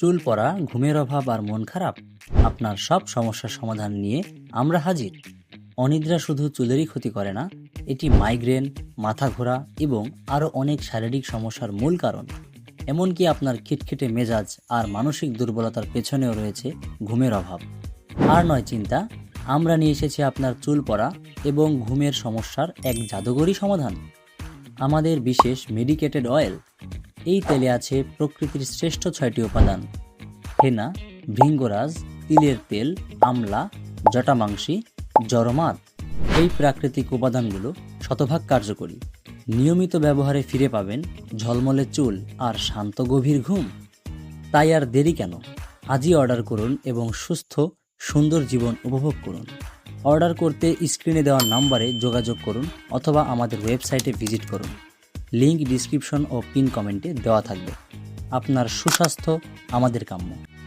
চুল পড়া, ঘুমের অভাব আর মন খারাপ আপনার সব সমস্যার সমাধান নিয়ে আমরা হাজির। অনিদ্রা শুধু চুলেরই ক্ষতি করে না, এটি মাইগ্রেন মাথা ঘোরা এবং আরও অনেক শারীরিক সমস্যার মূল কারণ। এমনকি আপনার খিটখিটে মেজাজ আর মানসিক দুর্বলতার পেছনেও রয়েছে ঘুমের অভাব। আর নয় চিন্তা, আমরা নিয়ে এসেছি আপনার চুল পড়া এবং ঘুমের সমস্যার এক জাদুকরী সমাধান। আমাদের বিশেষ মেডিকেটেড অয়েল এই তেলে আছে প্রকৃতির শ্রেষ্ঠ ছয়টি উপাদান। হেনা, ভৃঙ্গরাজ, তিলের তেল, আমলা জটামাংসী জরমাত এই প্রাকৃতিক উপাদানগুলো শতভাগ কার্যকরী। নিয়মিত ব্যবহারে ফিরে পাবেন ঝলমলে চুল আর শান্ত গভীর ঘুম। তাই আর দেরি কেন? আজই অর্ডার করুন এবং সুস্থ, সুন্দর জীবন উপভোগ করুন। অর্ডার করতে স্ক্রিনে দেওয়া নাম্বারে যোগাযোগ করুন অথবা আমাদের ওয়েবসাইটে ভিজিট করুন। লিংক ডিসক্রিপশন ও পিন কমেন্টে দেওয়া থাকবে। আপনার সুস্বাস্থ্য আমাদের কাম্য।